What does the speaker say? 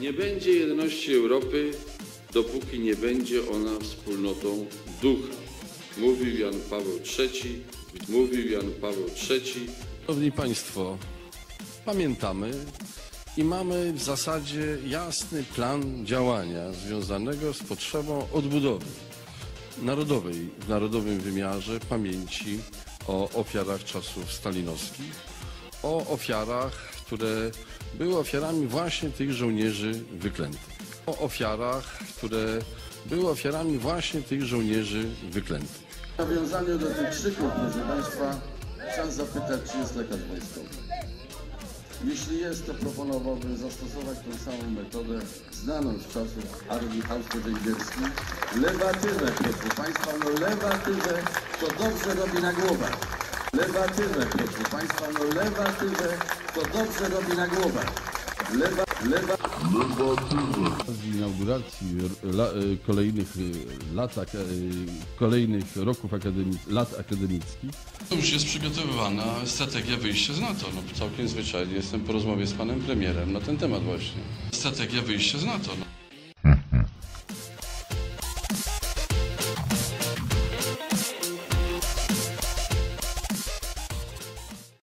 Nie będzie jedności Europy, dopóki nie będzie ona wspólnotą ducha. Mówił Jan Paweł III, mówił Jan Paweł III. Szanowni Państwo, pamiętamy i mamy w zasadzie jasny plan działania związanego z potrzebą odbudowy narodowej, w narodowym wymiarze pamięci o ofiarach czasów stalinowskich, o ofiarach, które były ofiarami właśnie tych żołnierzy wyklętych, o ofiarach, które były ofiarami właśnie tych żołnierzy wyklętych. W nawiązaniu do tych krzyków, proszę Państwa, chciałem zapytać, czy jest lekarz wojskowy. Jeśli jest, to proponowałbym zastosować tą samą metodę znaną z czasów armii austro-węgierskiej. Lewatywę, proszę Państwa, no lewatywę to dobrze robi na głowę. Lewatywę, proszę Państwa, no lewatywę to dobrze robi na głowę. Lewa, lewa, Z inauguracji la, y, kolejnych y, lat, y, kolejnych roków akademi, lat akademickich Już jest przygotowywana strategia wyjścia z NATO. No, całkiem zwyczajnie jestem po rozmowie z panem premierem na ten temat właśnie. Strategia wyjścia z NATO. No.